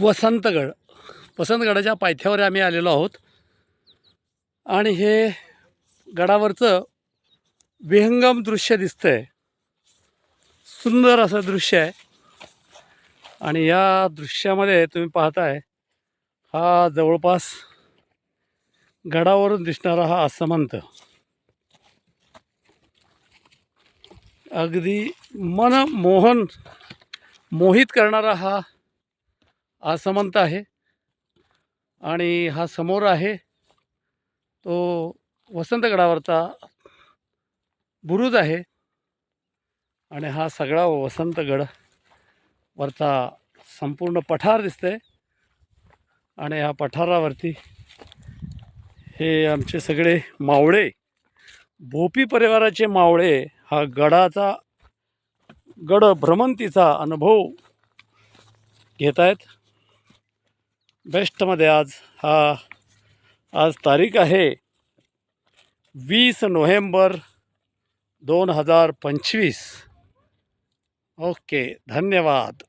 वसंतगड. वसंतगडाच्या पायथ्यावर आम्ही आलेलो आहोत. आणि हे गडावरचं विहंगम दृश्य दिसतंय. सुंदर असं दृश्य आहे. आणि या दृश्यामध्ये तुम्ही पाहताय हा जवळपास गडावरून दिसणारा हा असमंत अगदी मन मोहन मोहित करणारा हा आसमंत आहे आणि हा समोर आहे तो वसंतगडावरचा बुरुज आहे आणि हा सगळा वसंतगड वरचा संपूर्ण पठार दिसतंय आणि ह्या पठारावरती हे आमचे सगळे मावळे भोपी परिवाराचे मावळे हा गडाचा गड भ्रमंतीचा अनुभव घेत आहेत बेस्टमध्ये आज हा आज तारीख आहे वीस नोव्हेंबर दोन हजार पंचवीस. ओके धन्यवाद.